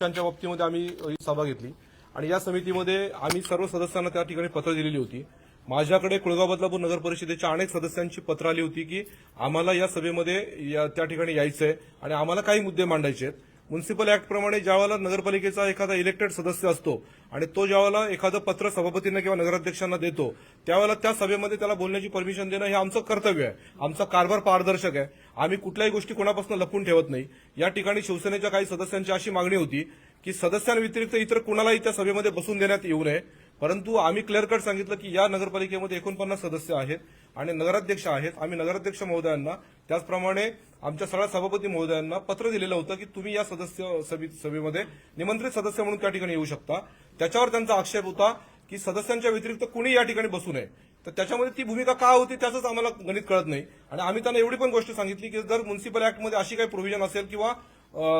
त्यांच्या बाबतीमध्ये आम्ही ही सभा घेतली. आणि या समितीमध्ये आम्ही सर्व सदस्यांना त्या ठिकाणी पत्र दिलेली होती. माझ्याकडे कुळगाव बदलापूर नगर परिषदेच्या अनेक सदस्यांची पत्र आली होती की आम्हाला या सभेमध्ये या त्या ठिकाणी यायचं आहे आणि आम्हाला काही मुद्दे मांडायचे आहेत. म्युन्सिपल ऍक्टप्रमाणे ज्यावेळेला नगरपालिकेचा एखादा इलेक्टेड सदस्य असतो आणि तो ज्यावेळेला एखादं पत्र सभापतींना किंवा नगराध्यक्षांना देतो त्यावेळेला त्या सभेमध्ये त्याला बोलण्याची परमिशन देणं हे आमचं कर्तव्य आहे. आमचा कारभार पारदर्शक आहे. आम्ही कुठल्याही गोष्टी कोणापासून लपून ठेवत नाही. या ठिकाणी शिवसेनेच्या काही सदस्यांची अशी मागणी होती की सदस्यांव्यतिरिक्त इतर कुणालाही त्या सभेमध्ये बसून देण्यात येऊ नये. परंतु आम्ही क्लिअर कट सांगितलं की या नगरपालिकेमध्ये एकोणपन्नास सदस्य आहेत आणि नगराध्यक्ष आहेत. आम्ही नगराध्यक्ष महोदयांना त्याचप्रमाणे आमच्या सगळ्या सभापती महोदयांना पत्र दिलेलं होतं की तुम्ही या सदस्य सभेमध्ये निमंत्रित सदस्य म्हणून त्या ठिकाणी येऊ शकता. त्याच्यावर त्यांचा आक्षेप होता की सदस्यांच्या व्यतिरिक्त कुणी या ठिकाणी बसू नये. तर त्याच्यामध्ये ती भूमिका का होती त्याचंच आम्हाला गणित कळत नाही. आणि आम्ही त्यांना एवढी पण गोष्ट सांगितली की जर म्युन्सिपल ऍक्टमध्ये अशी काही प्रोव्हिजन असेल किंवा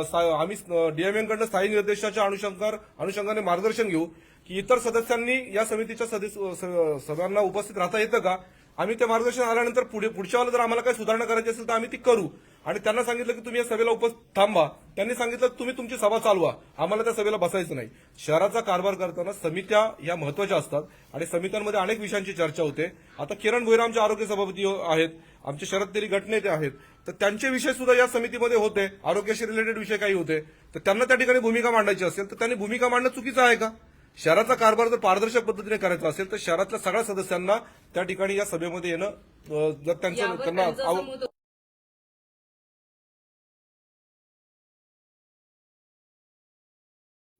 सा- आम्ही डीएमएनकडनं स्थायी निर्देशाच्या अनुषंगार अनुषंगाने मार्गदर्शन घेऊ की इतर सदस्यांनी या समितीच्या सदस्य स- सभांना उपस्थित राहता येतं का? आम्ही ते मार्गदर्शन आल्यानंतर पुढे पुढच्या वेळेला जर आम्हाला काही सुधारणा करायची असेल तर आम्ही ती करू. आणि त्यांना सांगितलं की तुम्ही या सभेला उपस्थित थांबा. त्यांनी सांगितलं तुम्ही तुमची सभा चालवा. आम्हाला त्या सभेला बसायचं नाही. शहराचा कारभार करताना समित्या या महत्त्वाच्या असतात आणि समित्यांमध्ये अनेक विषयांची चर्चा होते. आता किरण भोईर आमचे आरोग्य सभापती आहेत आमचे शरद तेली गटनेते आहेत. तर त्यांचे विषय सुद्धा या समितीमध्ये होते. आरोग्याशी रिलेटेड विषय काही होते. तर त्यांना त्या ठिकाणी भूमिका मांडायची असेल तर त्यांनी भूमिका मांडणं चुकीचं आहे का? शहराचा कारभार जर पारदर्शक पद्धतीने करायचा असेल तर शहरातल्या सगळ्या सदस्यांना त्या ठिकाणी या सभेमध्ये येणं जर त्यांचं त्यांना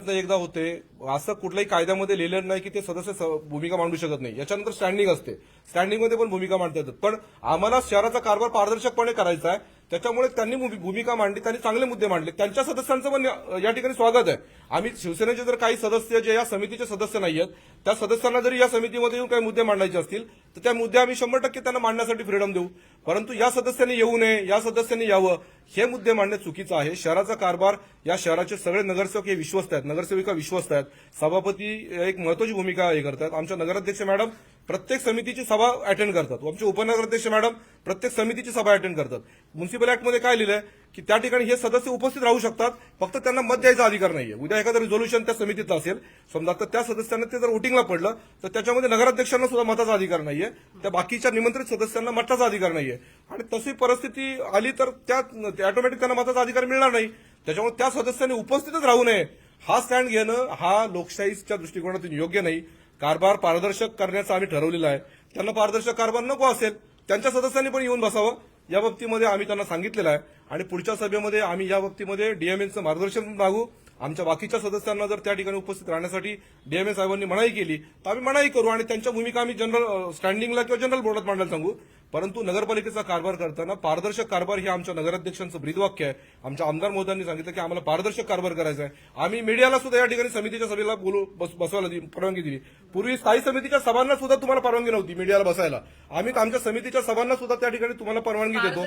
त्यांचं एकदा होते. असं कुठल्याही कायद्यामध्ये लिहिलेलं नाही की ते सदस्य भूमिका मांडू शकत नाही. याच्यानंतर स्टँडिंग असते. स्टँडिंगमध्ये पण भूमिका मांडता येतात. पण आम्हाला शहराचा कारभार पारदर्शकपणे करायचा आहे. त्याच्यामुळे त्यांनी भूमिका मांडली त्यांनी चांगले मुद्दे मांडले. त्यांच्या सदस्यांचं पण या- या ठिकाणी स्वागत आहे. आम्ही शिवसेनेचे जर काही सदस्य जे या समितीचे सदस्य नाही आहेत त्या सदस्यांना जरी या समितीमध्ये येऊन काही मुद्दे मांडायचे असतील तर त्या मुद्दे आम्ही शंभर टक्के त्यांना मांडण्यासाठी फ्रीडम देऊ. परंतु या सदस्यांनी येऊ नये या सदस्यांनी यावं हे मुद्दे मांडणे चुकीचं आहे. शहराचा कारभार या शहराचे सगळे नगरसेवक हे विश्वस्त आहेत. नगरसेविका विश्वस्त आहेत. सभापती एक महत्वाची भूमिका हे करतात. आमच्या नगराध्यक्ष मॅडम प्रत्येक समितीची सभा अटेंड करतात. आमचे उपनगराध्यक्ष मॅडम प्रत्येक समितीची सभा अटेंड करतात. म्युन्सिपल ऍक्टमध्ये काय लिहिलंय? की त्या ठिकाणी हे सदस्य उपस्थित राहू शकतात फक्त त्यांना मत द्यायचा अधिकार नाहीये. उद्या एखादं रिझोल्युशन त्या समितीचं असेल समजा तर त्या सदस्यांना ते जर वोटिंगला पडलं तर त्याच्यामध्ये नगराध्यक्षांना सुद्धा मताचा अधिकार नाहीये. त्या बाकीच्या निमंत्रित सदस्यांना मताचा अधिकार नाहीये. आणि तशी परिस्थिती आली तर त्या ऑटोमॅटिक त्यांना मताचा अधिकार मिळणार नाही. त्याच्यामुळे त्या सदस्यांनी उपस्थितच राहू नये. हा स्टँड घेणं हा लोकशाहीच्या दृष्टिकोनातून योग्य नाही. कारभार पारदर्शक करण्याचं आम्ही ठरवलेलं आहे. त्यांना पारदर्शक कारभार नको असेल त्यांच्या सदस्यांनी पण येऊन बसावं. या बाबतीमध्ये आम्ही त्यांना सांगितलेलं आहे. आणि पुढच्या सभेमध्ये आम्ही या बाबतीमध्ये डीएमएनचं मार्गदर्शन मागू. आमच्या बाकीच्या सदस्यांना जर त्या ठिकाणी उपस्थित राहण्यासाठी डीएमए साहेबांनी मनाई केली तर आम्ही मनाई करू आणि त्यांच्या भूमिका आम्ही जनरल स्टँडिंगला किंवा जनरल बोर्डात मांडायला सांगू. परंतु नगरपालिकेचा कारभार करताना पारदर्शक कारभार हे आमच्या नगराध्यक्षांचं ब्रीदवाक्य आहे. आमच्या आमदार मोदयांनी सांगितलं की आम्हाला पारदर्शक कारभार करायचा आहे. आम्ही मीडियाला सुद्धा या ठिकाणी समितीच्या सभेला बोलू बस- बसवायला परवानगी दिली. पूर्वी स्थायी समितीच्या सभांना सुद्धा तुम्हाला परवानगी नव्हती मीडियाला बसायला. आम्ही आमच्या समितीच्या सभांना सुद्धा त्या ठिकाणी तुम्हाला परवानगी देतो.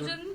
नियोजन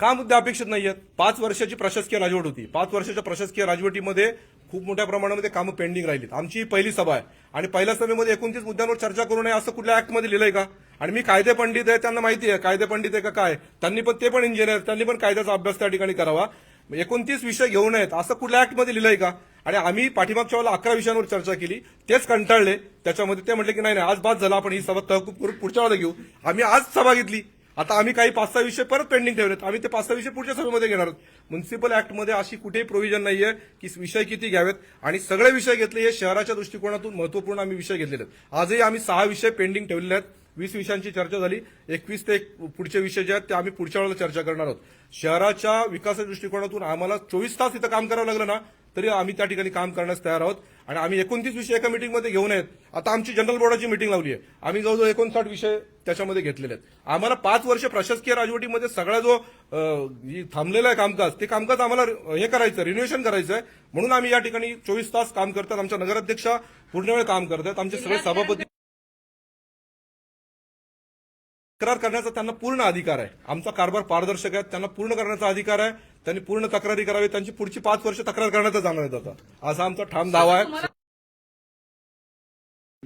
का मुद्दे अपेक्षित नाही आहेत पाच वर्षाची प्रशासकीय राजवट होती. पाच वर्षाच्या प्रशासकीय राजवटीमध्ये खूप मोठ्या प्रमाणामध्ये कामं पेंडिंग राहिलीत. आमची ही पहिली सभा आहे. आणि पहिल्या सभेमध्ये एकोणतीस मुद्द्यांवर चर्चा करू नये असं कुठल्या ऍक्टमध्ये लिहिलंय का? आणि मी कायदे पंडित आहे त्यांना माहिती आहे. कायदे पंडित आहे का काय? त्यांनी पण ते पण इंजिनियर त्यांनी पण कायद्याचा अभ्यास त्या ठिकाणी करावा. एकोणतीस विषय घेऊ नयेत. असं कुठल्या ऍक्टमध्ये लिहिलंय का? आणि आम्ही पाठीमागच्या वेळेला अकरा विषयांवर चर्चा केली. तेच कंटाळले. त्याच्यामध्ये ते म्हटले की नाही नाही आज बाद झाला. आपण ही सभा तहकूब करून पुढच्या वेळेला घेऊ. आम्ही आज सभा घेतली. आता आम्ही काही पाच सहा विषय परत पेंडिंग ठेवलेत. आम्ही ते पाच सहा विषय पुढच्या सभेमध्ये घेणार आहोत. म्युन्सिपल ऍक्टमध्ये अशी कुठेही प्रोव्हिजन नाहीये की विषय किती घ्यावेत. आणि सगळे विषय घेतले हे शहराच्या दृष्टिकोनातून महत्त्वपूर्ण आम्ही विषय घेतलेले आहेत. आजही आम्ही सहा विषय पेंडिंग ठेवलेले आहेत. वीस विषयांची चर्चा झाली. एकवीस ते एक पुढचे विषय जे आहेत ते आम्ही पुढच्या वेळेला चर्चा करणार आहोत. शहराच्या विकासाच्या दृष्टिकोनातून आम्हाला चोवीस तास इथं काम करावं लागलं ना तरी आम्ही त्या ठिकाणी काम करण्यास तयार आहोत. आणि आम्ही एकोणतीस विषय एका मिटिंगमध्ये घेऊन आहेत. आता आमची जनरल बोर्डाची मिटिंग लावली आहे. आम्ही जवळजवळ एकोणसाठ विषय त्याच्यामध्ये घेतलेले आहेत. आम्हाला पाच वर्ष प्रशासकीय राजवटीमध्ये सगळा जी थांबलेला आहे कामकाज ते कामकाज आम्हाला हे करायचं रिन्युएशन करायचं आहे म्हणून आम्ही या ठिकाणी चोवीस तास काम करतात. आमच्या नगराध्यक्षा पूर्ण वेळ काम करतात. आमचे सगळे सभापती तक्रार करण्याचा त्यांना पूर्ण अधिकार आहे. आमचा कारभार पारदर्शक आहे त्यांना पूर्ण करण्याचा अधिकार आहे त्यांनी पूर्ण तक्रारी करावी त्यांची पुढची पाच वर्ष तक्रार करण्याचा जाणार आहेत आता. असा आमचा ठाम दावा आहे.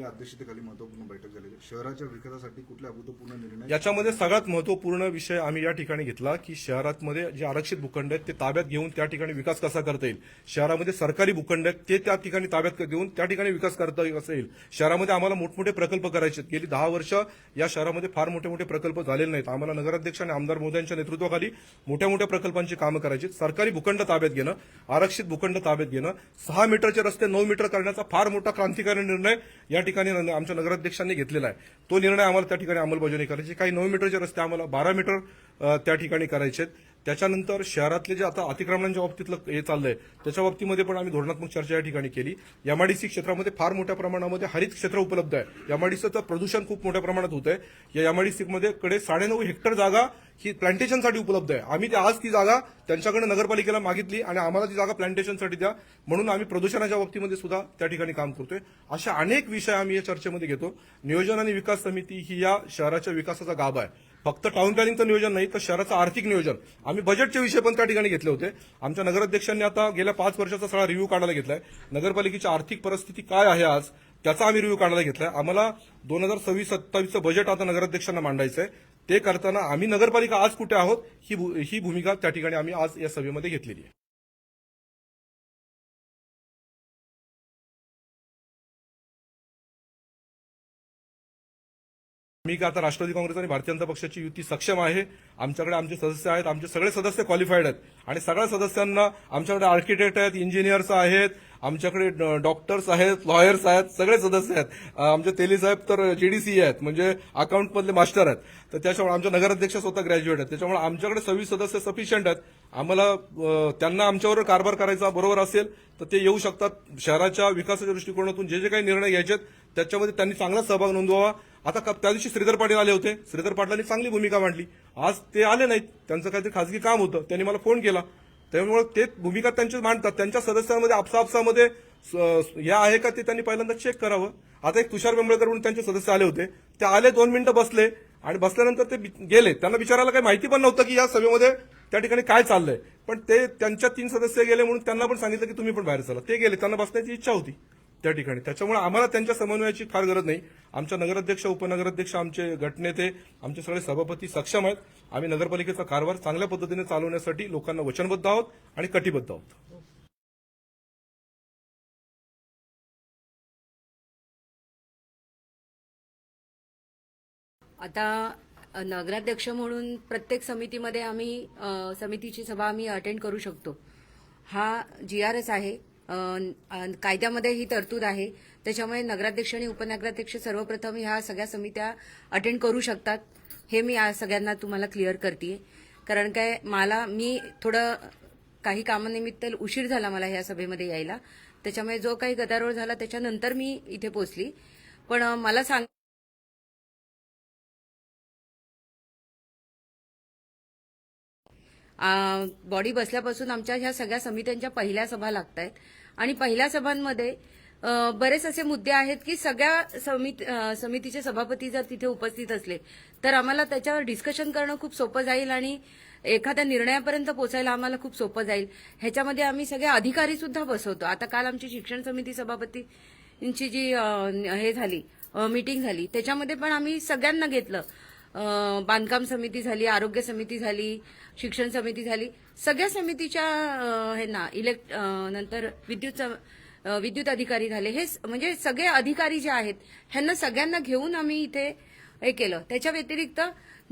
अध्यक्षतेखाली महत्त्वपूर्ण बैठक झालेली शहराच्या विकासासाठी कुठल्या अभूतपूर्ण निर्णय? याच्यामध्ये सगळ्यात महत्त्वपूर्ण विषय आम्ही या ठिकाणी घेतला की शहरामध्ये जे आरक्षित भूखंड आहेत ते ताब्यात घेऊन त्या ठिकाणी विकास कसा करता येईल? शहरामध्ये सरकारी भूखंड आहेत ते त्या ठिकाणी ताब्यात देऊन त्या ठिकाणी विकास करता येईल शहरामध्ये आम्हाला मोठमोठे प्रकल्प करायचे गेली दहा वर्ष या शहरामध्ये फार मोठे मोठे प्रकल्प झालेले नाहीत. आम्हाला नगराध्यक्ष आणि आमदार मोदयांच्या नेतृत्वाखाली मोठ्या मोठ्या प्रकल्पांची कामं करायची सरकारी भूखंड ताब्यात घेणं आरक्षित भूखंड ताब्यात घेणं सहा मीटरचे रस्ते नऊ मीटर करण्याचा फार मोठा क्रांतिकारी निर्णय या ठिकाणी आमच्या नगराध्यक्षांनी घेतलेला आहे. तो निर्णय आम्हाला त्या ठिकाणी अंमलबजावणी करायची. काही नऊ मीटरचे रस्ते आम्हाला बारा मीटर त्या ठिकाणी करायचे आहेत त्याच्यानंतर शहरातले जे आता अतिक्रमणांच्या बाबतीतलं हे चाललंय त्याच्या बाबतीमध्ये पण आम्ही धोरणात्मक चर्चा या ठिकाणी केली. एमआयडीसी क्षेत्रामध्ये फार मोठ्या प्रमाणामध्ये हरित क्षेत्र उपलब्ध आहे. एमआयडीसीचं प्रदूषण खूप मोठ्या प्रमाणात होत आहे या एमआयडीसी कडे साडेनऊ हेक्टर जागा ही प्लांटेशनसाठी उपलब्ध आहे. आम्ही ती आज ती जागा त्यांच्याकडे नगरपालिकेला मागितली आणि आम्हाला ती जागा प्लांटेशनसाठी द्या. म्हणून आम्ही प्रदूषणाच्या बाबतीमध्ये सुद्धा त्या ठिकाणी काम करतोय. अशा अनेक विषय आम्ही या चर्चेमध्ये घेतो. नियोजन आणि विकास समिती ही या शहराच्या विकासाचा गाभा आहे. फक्त टाउन प्लॅनिंगचं नियोजन नाही तर शहराचं आर्थिक नियोजन. आम्ही बजेटचे विषय पण त्या ठिकाणी घेतले होते. आमच्या नगराध्यक्षांनी आता गेल्या पाच वर्षाचा सगळा रिव्ह्यू काढायला घेतलाय. नगरपालिकेची आर्थिक परिस्थिती काय आहे आज त्याचा आम्ही रिव्ह्यू काढायला घेतलाय. आम्हाला दोन हजार सव्वीस सत्तावीसचं बजेट आता नगराध्यक्षांना मांडायचं आहे ते करताना आम्ही नगरपालिका आज कुठे आहोत ही भू- ही भूमिका त्या ठिकाणी आम्ही आज या सभेमध्ये घेतलेली आहे. मी का आता राष्ट्रवादी काँग्रेस आणि भारतीय जनता पक्षाची युती सक्षम आहे? आमच्याकडे आमचे सदस्य आहेत आमचे सगळे सदस्य क्वालिफाईड आहेत. आणि सगळ्या सदस्यांना आमच्याकडे आर्किटेक्ट आहेत इंजिनियर्स आहेत आमच्याकडे डॉक्टर्स आहेत लॉयर्स आहेत सगळे सदस्य आहेत. आमचे तेली साहेब तर जीडीसी आहेत म्हणजे अकाउंटमधले मास्टर आहेत. तर त्याच्यामुळे आमच्या नगराध्यक्ष स्वतः ग्रॅज्युएट आहेत. त्याच्यामुळे आमच्याकडे सव्वीस सदस्य सफिशियंट आहेत. आम्हाला त्यांना आमच्यावर कारभार करायचा बरोबर असेल तर ते येऊ शकतात. शहराच्या विकासाच्या दृष्टिकोनातून जे जे काही निर्णय घ्यायचे आहेत, त्याच्यामध्ये त्यांनी चांगला सहभाग नोंदवावा. आता त्या दिवशी श्रीधर पाटील आले होते. श्रीधर पाटलांनी चांगली भूमिका मांडली. आज ते आले नाहीत. त्यांचं काहीतरी खासगी काम होतं. त्यांनी मला फोन केला. त्यामुळे ते भूमिका त्यांची मांडतात. त्यांच्या सदस्यांमध्ये आपसापसामध्ये स- आहे का ते त्यांनी पहिल्यांदा चेक करावं. आता एक तुषार बेंबळकर म्हणून त्यांचे सदस्य आले होते. ते आले दोन मिनिटं बसले आणि बसल्यानंतर ते गेले. त्यांना विचारायला काही माहिती पण नव्हतं की या सभेमध्ये त्या ठिकाणी काय चाललंय. पण ते त्यांच्या तीन सदस्य गेले म्हणून त्यांना पण सांगितलं की तुम्ही पण बाहेर चला. ते गेले. त्यांना बसण्याची इच्छा होती. त्या ठिकाणी. त्याच्यामुळे आम्हाला त्यांच्या समन्वयाची फार गरज नाही. आमच्या नगराध्यक्ष उपनगराध्यक्ष आमचे गटनेते आमचे सगळे सभापती सक्षम आहेत. आम्ही नगरपालिकेचा कारभार चांगल्या पद्धतीने चालवण्यासाठी लोकांना वचनबद्ध आहोत आणि कटिबद्ध आहोत. आता नगराध्यक्ष म्हणून प्रत्येक समितीमध्ये आम्ही समितीची सभा आम्ही अटेंड करू शकतो. हा जी आर एस आहे. कायद्यामध्ये ही तरतूद आहे. त्याच्यामुळे नगराध्यक्ष आणि उपनगराध्यक्ष सर्वप्रथम ह्या सगळ्या समित्या अटेंड करू शकतात. हे मी आज सगळ्यांना तुम्हाला क्लिअर करते कारण काय मला मी थोडं काही कामानिमित्त उशीर झाला मला ह्या सभेमध्ये यायला. त्याच्यामुळे जो काही गदारोळ झाला त्याच्यानंतर मी इथे पोचली. पण मला सांग बॉडी बसल्यापासून आमच्या ह्या सगळ्या समित्यांच्या पहिल्या सभा लागत आहेत आणि पहिल्या सभांमध्ये बरेच असे मुद्दे आहेत की सगळ्या समित समितीचे सभापती जर तिथे उपस्थित असले तर आम्हाला त्याच्यावर डिस्कशन करणं खूप सोपं जाईल आणि एखाद्या निर्णयापर्यंत पोचायला आम्हाला खूप सोपं जाईल. ह्याच्यामध्ये आम्ही सगळे अधिकारी सुद्धा बसवतो. आता काल आमची शिक्षण समिती सभापतींची जी हे झाली मीटिंग झाली त्याच्यामध्ये पण आम्ही सगळ्यांना घेतलं. बांधकाम समिती झाली आरोग्य समिती झाली शिक्षण समिती झाली. सगळ्या समितीच्या हे ना इलेक्ट नंतर विद्युत विद्युत अधिकारी झाले. हे म्हणजे सगळे अधिकारी जे आहेत ह्यांना सगळ्यांना घेऊन आम्ही इथे हे केलं. त्याच्या व्यतिरिक्त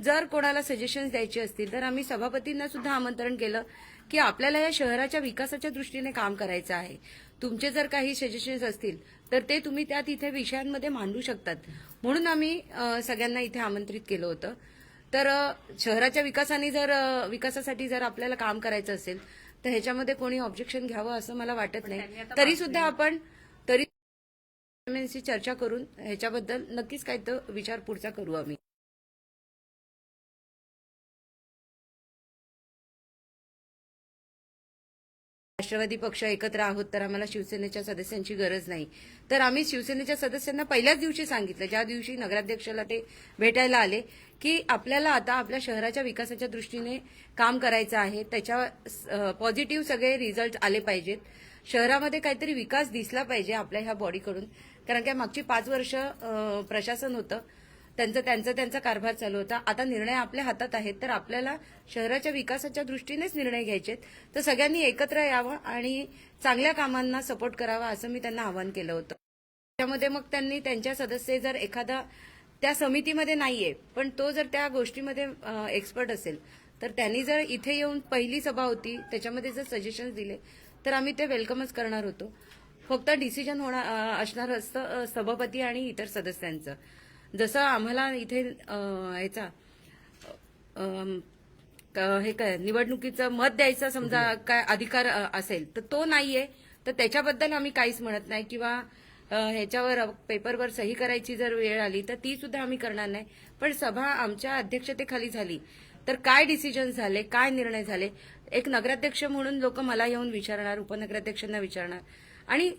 जर कोणाला सजेशन्स द्यायचे असतील तर आम्ही सभापतींना सुद्धा आमंत्रण केलं की आपल्याला या शहराच्या विकासाच्या दृष्टीने काम करायचं आहे. तुमचे जर काही सजेशन्स असतील तर ते तुम्ही त्या तिथे विषयांमध्ये मांडू शकतात. म्हणून आम्ही सगळ्यांना इथे आमंत्रित केलं होतं. तर शहराच्या विकासाने जर विकासासाठी जर आपल्याला काम करायचं असेल तर ह्याच्यामध्ये कोणी ऑब्जेक्शन घ्यावं असं मला वाटत नाही. तरी सुद्धा आपण तरी चर्चा करून ह्याच्याबद्दल नक्कीच काही तर विचार पुढचा करू आम्ही. राष्ट्रवादी पक्ष एकत्र आहोत तर आम्हाला शिवसेनेच्या सदस्यांची गरज नाही. तर आम्ही शिवसेनेच्या सदस्यांना पहिल्याच दिवशी सांगितलं ज्या दिवशी नगराध्यक्षाला ते भेटायला आले की आपल्याला आता आपल्या शहराच्या विकासाच्या दृष्टीने काम करायचं आहे. त्याच्या पॉझिटिव्ह सगळे रिझल्ट आले पाहिजेत. शहरामध्ये काहीतरी विकास दिसला पाहिजे आपल्या ह्या बॉडीकडून कारण की मागची पाच वर्ष प्रशासन होतं. त्यांचं त्यांचा त्यांचा कारभार चालू होता. आता निर्णय आपल्या हातात आहेत तर आपल्याला शहराच्या विकासाच्या दृष्टीनेच निर्णय घ्यायचे तर सगळ्यांनी एकत्र यावं आणि चांगल्या कामांना सपोर्ट करावा असं मी त्यांना आवाहन केलं होतं. त्यामध्ये मग त्यांनी त्यांच्या सदस्य जर एखादा त्या समितीमध्ये नाहीये पण तो जर त्या गोष्टीमध्ये एक्सपर्ट असेल तर त्यांनी जर इथे येऊन पहिली सभा होती त्याच्यामध्ये जर सजेशन्स दिले तर आम्ही ते वेलकमच करणार होतो. फक्त डिसिजन होणार असणार असतं सभापती आणि इतर सदस्यांचं. जसं आम्हाला इथे ह्याचा हे काय निवडणुकीचं मत द्यायचा समजा काय अधिकार असेल तर तो नाहीये. तर त्याच्याबद्दल आम्ही काहीच म्हणत नाही किंवा ह्याच्यावर पेपरवर सही करायची जर वेळ आली तर ती सुद्धा आम्ही करणार नाही. पण सभा आमच्या अध्यक्षतेखाली झाली तर काय डिसिजन झाले काय निर्णय झाले एक नगराध्यक्ष म्हणून लोक मला येऊन विचारणार उपनगराध्यक्षांना विचारणार. आणि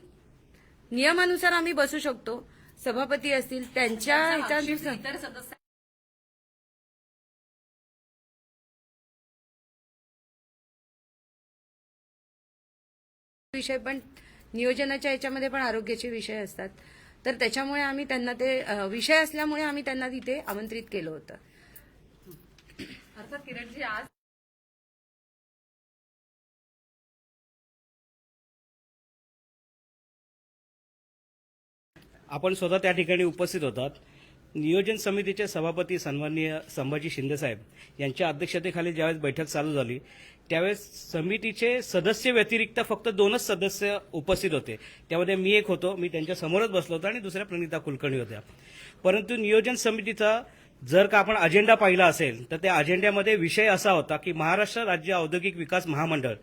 नियमानुसार आम्ही बसू शकतो. सभापती असतील त्यांच्या ह्याच्यानुसार इतर सदस्य विषय पण नियोजनाच्या याच्यामध्ये पण आरोग्याचे विषय असतात. तर त्याच्यामुळे आम्ही त्यांना ते विषय असल्यामुळे आम्ही त्यांना तिथे आमंत्रित केलं होतं. अर्थात किरणजी आज आपण स्वतः त्या ठिकाणी उपस्थित होतात. नियोजन समितीचे सभापती सन्माननीय संभाजी शिंदेसाहेब यांच्या अध्यक्षतेखाली ज्यावेळेस बैठक चालू झाली त्यावेळेस समितीचे सदस्य व्यतिरिक्त फक्त दोनच सदस्य उपस्थित होते. त्यामध्ये मी एक होतो मी त्यांच्या समोरच बसलो होतो आणि दुसऱ्या प्रणिता कुलकर्णी होत्या. परंतु नियोजन समितीचा जर का आपण अजेंडा पाहिला असेल तर त्या अजेंड्यामध्ये विषय असा होता की महाराष्ट्र राज्य औद्योगिक विकास महामंडळ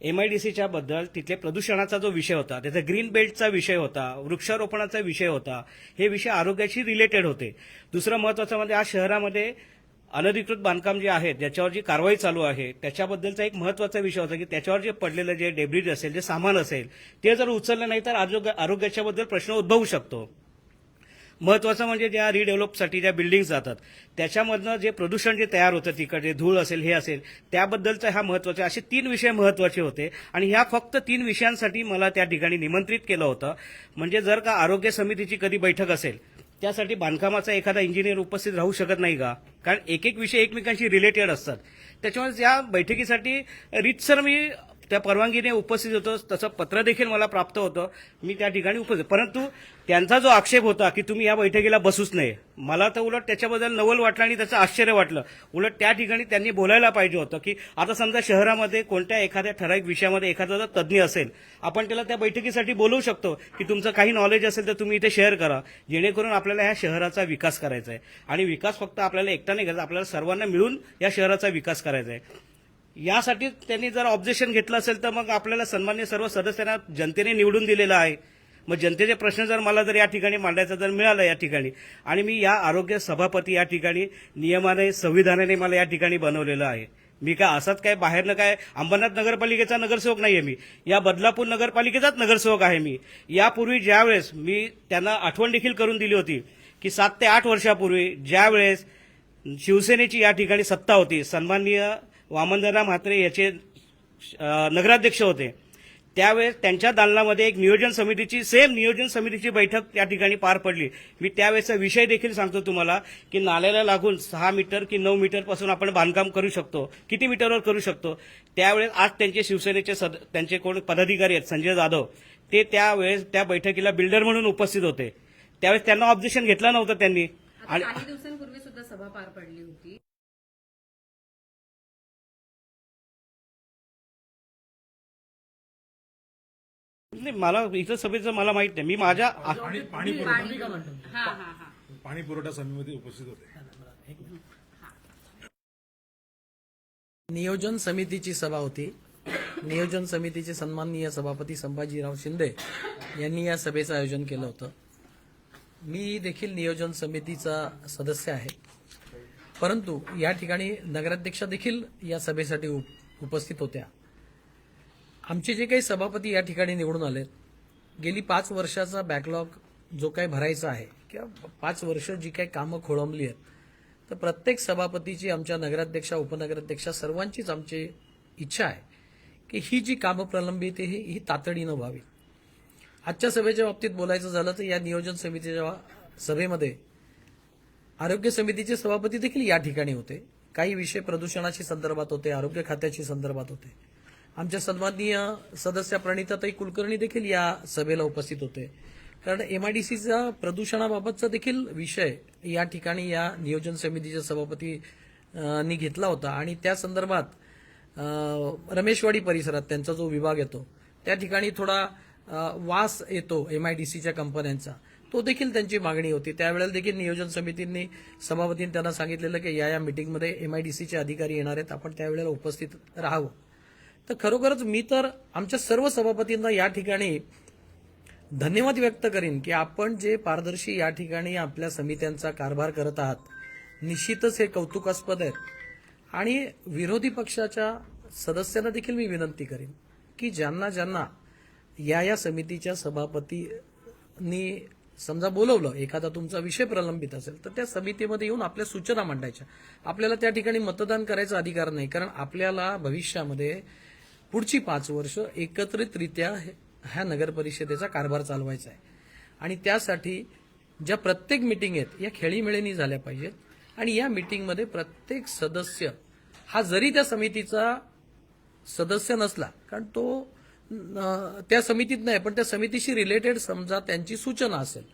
एमआयडीसीच्या बद्दल तिथले प्रदूषणाचा जो विषय होता त्याचा ग्रीन बेल्टचा विषय होता वृक्षारोपणाचा विषय होता हे विषय आरोग्याशी रिलेटेड होते. दुसरं महत्वाचं म्हणजे आज शहरामध्ये अनधिकृत बांधकाम जे आहे ज्याच्यावर जी कारवाई चालू आहे त्याच्याबद्दलचा एक महत्त्वाचा विषय होता की त्याच्यावर जे पडलेलं जे डेब्रिज असेल जे सामान असेल ते जर उचललं नाही तर आरोग्य आरोग्याच्या बद्दल प्रश्न उद्भवू शकतो. महत्वाचं म्हणजे ज्या रिडेव्हलपसाठी ज्या बिल्डिंग जातात त्याच्यामधनं जे प्रदूषण जे तयार होतं तिकडे धूळ असेल हे असेल त्याबद्दलचा हा महत्त्वाचा असे तीन विषय महत्त्वाचे होते. आणि ह्या फक्त तीन विषयांसाठी मला त्या ठिकाणी निमंत्रित केलं होतं. म्हणजे जर का आरोग्य समितीची कधी बैठक असेल त्यासाठी बांधकामाचा एखादा इंजिनियर उपस्थित राहू शकत नाही का? कारण एक एक विषय एकमेकांशी रिलेटेड असतात. त्याच्यामुळे या बैठकीसाठी रीतसर मी त्या परवानगीने उपस्थित होतो तसं पत्र देखील मला प्राप्त होतं. मी त्या ठिकाणी उपस्थित. परंतु त्यांचा जो आक्षेप होता की तुम्ही या बैठकीला बसूच नये मला तर उलट त्याच्याबद्दल नवल वाटलं आणि त्याचं आश्चर्य वाटलं. उलट त्या ठिकाणी त्यांनी बोलायला पाहिजे होतं की आता समजा शहरामध्ये कोणत्या एखाद्या ठराविक विषयामध्ये एखादा जर तज्ज्ञ असेल आपण त्याला त्या बैठकीसाठी बोलवू शकतो की तुमचं काही नॉलेज असेल तर तुम्ही इथे शेअर करा. जेणेकरून आपल्याला ह्या शहराचा विकास करायचा आहे. आणि विकास फक्त आपल्याला एकटा नाही करायचा आपल्याला सर्वांना मिळून या शहराचा विकास करायचा आहे. यासाठी त्यांनी जर ऑब्जेक्शन घेतलं असेल तर मग आपल्याला सन्मान्य सर्व सदस्यांना जनतेने निवडून दिलेलं आहे. मग जनतेचे प्रश्न जर मला जर या ठिकाणी मांडायचा जर मिळाला या ठिकाणी. आणि मी या आरोग्य सभापती या ठिकाणी नियमाने संविधानाने मला या ठिकाणी बनवलेलं आहे. मी काय असाच काय बाहेरनं काय अंबरनाथ नगरपालिकेचा नगरसेवक आहे मी. या बदलापूर नगरपालिकेचाच नगरसेवक आहे मी. यापूर्वी ज्यावेळेस मी त्यांना आठवण देखील करून दिली होती की सात ते आठ वर्षापूर्वी ज्यावेळेस शिवसेनेची या ठिकाणी सत्ता होती सन्माननीय वामनदादा म्हात्रे याचे नगराध्यक्ष होते. त्यावेळेस त्यांच्या दालनामध्ये एक नियोजन समितीची सेम नियोजन समितीची बैठक त्या ठिकाणी पार पडली. मी त्यावेळेचा विषय देखील सांगतो तुम्हाला की नाल्याला लागून सहा मीटर की नऊ मीटरपासून आपण बांधकाम करू शकतो. किती मीटरवर करू शकतो? त्यावेळेस आज त्यांचे शिवसेनेचे सद त्यांचे कोण पदाधिकारी आहेत संजय जाधव ते त्यावेळेस त्या बैठकीला बिल्डर म्हणून उपस्थित होते. त्यावेळेस त्यांना ऑब्जेक्शन घेतलं नव्हतं त्यांनी. आणि दिवसांपूर्वी सुद्धा सभा पार पडली होती. नाही, मला इथं सभेचं मला माहीत नाही. मी माझ्या पाणी पाणी पुरवठा हा हा हा. पाणी पुरवठा समितीमध्ये उपस्थित होते. नियोजन समितीची सभा होती. नियोजन समितीचे सन्माननीय सभापती संभाजीराव शिंदे यांनी या सभेचं आयोजन केलं होतं. मी देखील नियोजन समितीचा सदस्य आहे. परंतु या ठिकाणी नगराध्यक्षा देखील या सभेसाठी उप- उपस्थित होत्या. आमचे जे काही सभापती या ठिकाणी निवडून आले गेली पाच वर्षाचा बॅकलॉग जो काही भरायचा आहे किंवा पाच वर्ष जी काही कामं खोळंबली आहेत तर प्रत्येक सभापतीची आमच्या नगराध्यक्षा उपनगराध्यक्षा सर्वांचीच आमची इच्छा आहे की ही जी कामं प्रलंबित आहे ही ही तातडीनं व्हावी. आजच्या सभेच्या बाबतीत बोलायचं झालं तर या नियोजन समितीच्या सभेमध्ये आरोग्य समितीचे सभापती देखील या ठिकाणी होते. काही विषय प्रदूषणाशी संदर्भात होते आरोग्य खात्याशी संदर्भात होते. आमच्या सन्माननीय सदस्य प्रणिताताई कुलकर्णी देखील या सभेला उपस्थित होते. कारण एमआयडीसीचा प्रदूषणाबाबतचा देखील विषय या ठिकाणी या नियोजन समितीच्या सभापती नी घेतला होता. आणि त्या संदर्भात रमेशवाडी परिसरात त्यांचा जो विभाग येतो त्या ठिकाणी थोडा वास येतो एमआयडीसीच्या कंपन्यांचा. तो देखील त्यांची मागणी होती. त्यावेळेला देखील नियोजन समितींनी सभापतींनी त्यांना सांगितलेलं की या या मिटिंगमध्ये एमआयडीसीचे अधिकारी येणार आहेत. आपण त्यावेळेला उपस्थित राहावं. तर खरोखरच मी तर आमच्या सर्व सभापतींना या ठिकाणी धन्यवाद व्यक्त करीन की आपण जे पारदर्शी या ठिकाणी आपल्या समित्यांचा कारभार करत आहात निश्चितच हे कौतुकास्पद आहे आणि विरोधी पक्षाच्या सदस्यांना देखील मी विनंती करीन की ज्यांना ज्यांना या या समितीच्या सभापतींनी समजा बोलवलं एखादा तुमचा विषय प्रलंबित असेल तर त्या समितीमध्ये येऊन आपल्या सूचना मांडायच्या. आपल्याला त्या ठिकाणी मतदान करायचा अधिकार नाही कारण आपल्याला भविष्यामध्ये पुढची पाच वर्ष एकत्रितरित्या ह्या नगर परिषदेचा कारभार चालवायचा आहे. आणि त्यासाठी ज्या प्रत्येक मिटिंग आहेत या खेळीमेळीनी झाल्या पाहिजेत. आणि या मिटिंगमध्ये प्रत्येक सदस्य हा जरी त्या समितीचा सदस्य नसला कारण तो त्या समितीत नाही पण त्या समितीशी रिलेटेड समजा त्यांची सूचना असेल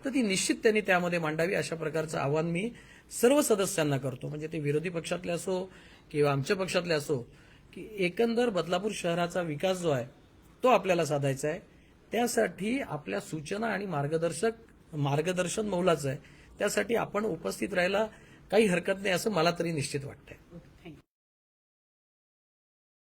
तर ती निश्चित त्यांनी त्यामध्ये मांडावी अशा प्रकारचं आव्हान मी सर्व सदस्यांना करतो. म्हणजे ते विरोधी पक्षातले असो किंवा आमच्या पक्षातले असो की एकंदर बदलापूर शहराचा विकास जो आहे तो आपल्याला साधायचा आहे. त्यासाठी आपल्या सूचना आणि मार्गदर्शक मार्गदर्शन मौलाचं आहे. त्यासाठी आपण उपस्थित राहायला काही हरकत नाही असं मला तरी निश्चित वाटतंय.